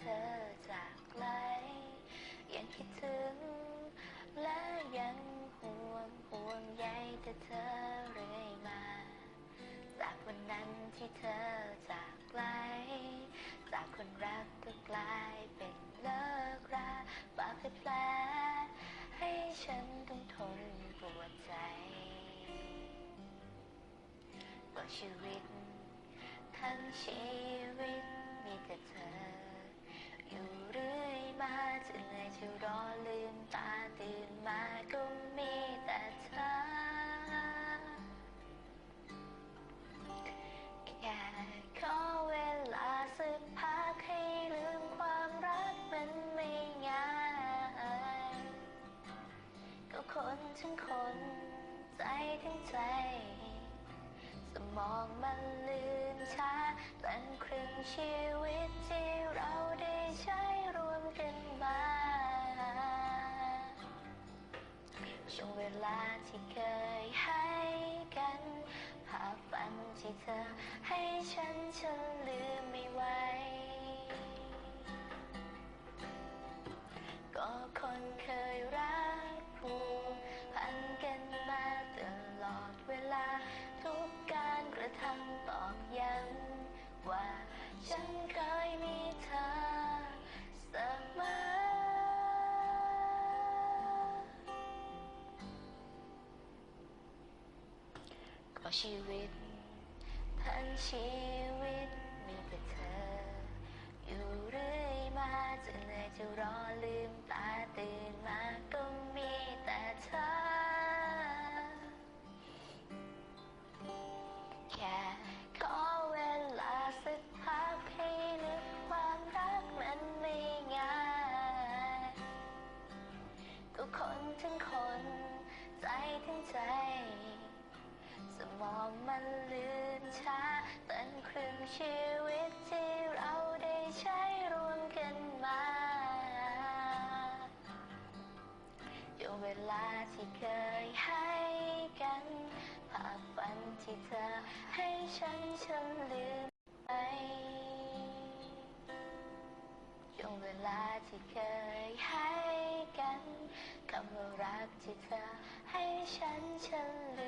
เธอจากไกล ยังคิดถึง และยังห่วงห่วงใยแต่เธอเรื่อยมา จากวันนั้นที่เธอจากไกล จากคนรักก็กลายเป็นเลิกราบาดแผลให้ฉันต้องทนปวดใจก็ชีวิต ทั้งชีวิตมีแต่เธอ จนเลยจะรอลืมตาตื่นมาก็มีแต่เธอ แค่ขอเวลาสักพักให้ลืมความรักมันไม่ง่าย ก็คนทั้งคน ใจทั้งใจ สมองมันลืมช้าตั้งครึ่งชีวิต ที่เคยให้กัน ภาพฝันที่เธอให้ฉันฉันลืมไม่ไหวก็คนเคยรักผูกพันกันมาตลอดเวลา ทุกการกระทำตอกย้ำว่าฉันเคย ชีวิต ทั้งชีวิตมีแต่เธอ ที่เคยให้กันภาพฝันที่เธอให้ฉันฉันลืมไปช่วงเวลาที่เคยให้กันคำว่ารักที่เธอให้ฉันฉันลืม